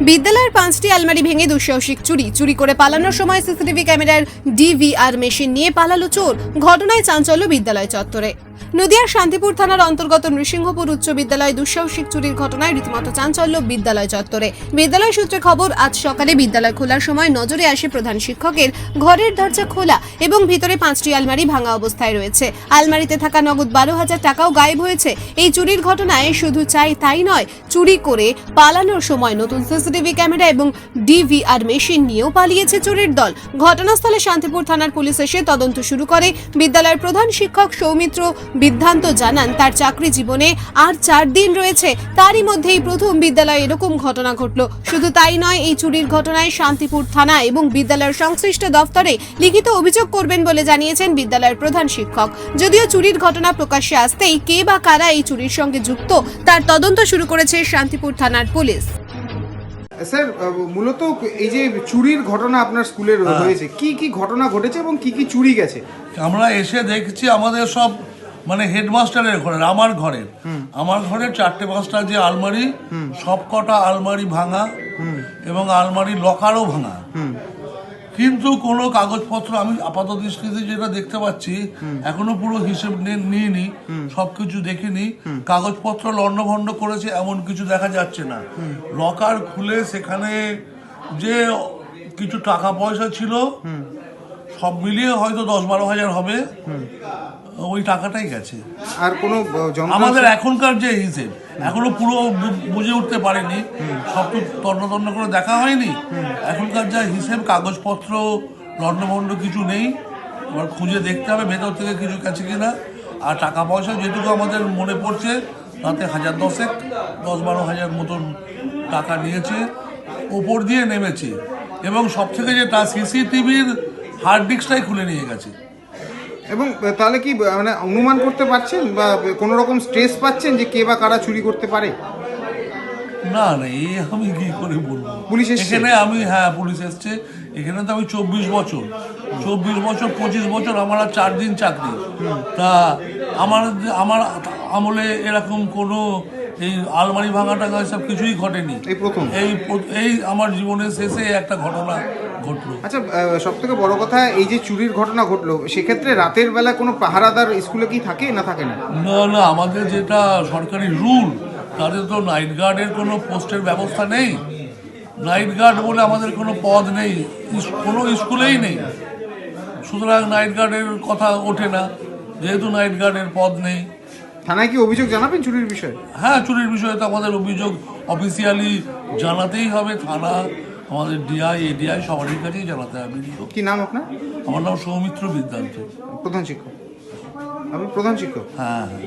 বিদ্যালয়ের পাঁচটি আলমারি ভেঙে দুঃসাহসিক চুরি। চুরি করে পালানোর সময় সিসিটিভি ক্যামেরার ডিভিআর মেশিন নিয়ে পালালো চোর। ঘটনায় চাঞ্চল্য বিদ্যালয় চত্বরে। নদিয়ার শান্তিপুর থানার অন্তর্গত নৃসিংহপুর উচ্চ বিদ্যালয়ে দুঃসাহসিক চুরির ঘটনায় রীতিমতো চাঞ্চল্য বিদ্যালয় চত্বরে। বিদ্যালয় সূত্রে খবর, আজ সকালে বিদ্যালয় খোলার সময় নজরে আসে প্রধান শিক্ষকের ঘরের দরজা খোলা এবং ভিতরে পাঁচটি আলমারি ভাঙা অবস্থায় রয়েছে। আলমারিতে থাকা নগদ বারো হাজার টাকাও গায়েব হয়েছে। এই চুরির ঘটনায় শুধু চাই তাই নয়, চুরি করে পালানোর সময় নতুন সিসিটিভি ক্যামেরা এবং ডিভিআর মেশিন নিয়েও পালিয়েছে চোরের দল। ঘটনাস্থলে শান্তিপুর থানার পুলিশ এসে তদন্ত শুরু করে। বিদ্যালয়ের প্রধান শিক্ষক সৌমিত্র বিদ্ধান্ত জানান তার চাকরি জীবনে আর চার দিন রয়েছে। তারই মধ্যেই প্রথম বিদ্যালয়ে এরকম ঘটনা ঘটল। শুধু তাই নয় এই চুরির ঘটনায় শান্তিপুর থানা এবং বিদ্যালয়ের সংশ্লিষ্ট দফতরে লিখিত অভিযোগ করবেন বলে জানিয়েছেন বিদ্যালয়ের প্রধান শিক্ষক। যদিও চুরির ঘটনা প্রকাশ্যে আসতেই কে বা কারা এই চুরির সঙ্গে যুক্ত তার তদন্ত শুরু করেছে শান্তিপুর থানার পুলিশ। স্যার মূলত এই যে চুরির ঘটনা আপনার স্কুলে হ্যাঁ। হয়েছে কি কি ঘটনা ঘটেছে এবং কি কি চুরি গেছে? আমরা এসে দেখছি আমাদের সব মানে হেডমাস্টারের ঘরের আমার ঘরের। আমার ঘরের চারটে পাঁচটা যে আলমারি সব কটা আলমারি ভাঙা এবং আলমারি লকারও ভাঙা। কিন্তু কোনো কাগজপত্র আমি আপাত দৃষ্টিতে যেটা দেখতে পাচ্ছি এখনও পুরো হিসেব নিইনি সবকিছু দেখিনি। কাগজপত্র লন্ডভন্ড করেছে এমন কিছু দেখা যাচ্ছে না। লকার খুলে সেখানে যে কিছু টাকা পয়সা ছিল সব মিলিয়ে হয়তো দশ বারো হাজার হবে। ওই টাকাটাই গেছে। আর কোনো আমাদের এখনকার যে হিসেব এখনও পুরো বুঝে উঠতে পারেনি। সব তো তন্ন তন্ন করে দেখা হয়নি। এখনকার যা হিসেব কাগজপত্র লণ্ডভণ্ড কিছু নেই। এবার খুঁজে দেখতে হবে ভেতর থেকে কিছু গেছে কিনা। আর টাকা পয়সা যেটুকু আমাদের মনে পড়ছে তাতে হাজার দশেক দশ বারো হাজার মতন টাকা নিয়েছে। ওপর দিয়ে নেমেছে। এবং সব থেকে যেটা সিসিটিভির হার্ড ডিস্কটাই খুলে নিয়ে গেছে। এবং তাহলে কি মানে অনুমান করতে পারছেন বা কোনো রকম স্ট্রেস পাচ্ছেন যে কে বা কারা চুরি করতে পারে? না না এই আমি কি করে বলব? পুলিশ? এখানে আমি হ্যাঁ পুলিশ এসছে। এখানে তো আমি চব্বিশ বছর। চব্বিশ বছর পঁচিশ বছর আমার আর চার দিন চাকরি। তা আমার আমার আমলে এরকম কোনো এই আলমারি ভাঙা টাঙা সব কিছুই ঘটেনি। এই প্রথম? এই এই আমার জীবনের শেষে একটা ঘটনা ঘটলো। আচ্ছা সব থেকে বড় কথা এই যে চুরির ঘটনা ঘটলো সেক্ষেত্রে রাতের বেলা কোনো পাহারাদার স্কুলে কি থাকে না থাকে না? না না আমাদের যেটা সরকারি রুল তাদের তো নাইট গার্ডের কোনো পোস্টের ব্যবস্থা নেই। নাইট গার্ড বলে আমাদের কোনো পদ নেই কোনো স্কুলেই নেই। সুতরাং নাইট গার্ডের কথা ওঠে না যেহেতু নাইট গার্ডের পদ নেই। থানায় কি অভিযোগ জানাবেন চুরির বিষয়ে? হ্যাঁ চুরির বিষয়ে তো আমাদের অভিযোগ অফিসিয়ালি জানাতেই হবে। থানা আমাদের ডিআই এডিআই সবারই কাছেই জানাতে হবে। কি নাম আপনার? আমার নাম সৌমিত্র বিদ্যান্ত। প্রধান শিক্ষক। আপনি প্রধান শিক্ষক? হ্যাঁ হ্যাঁ।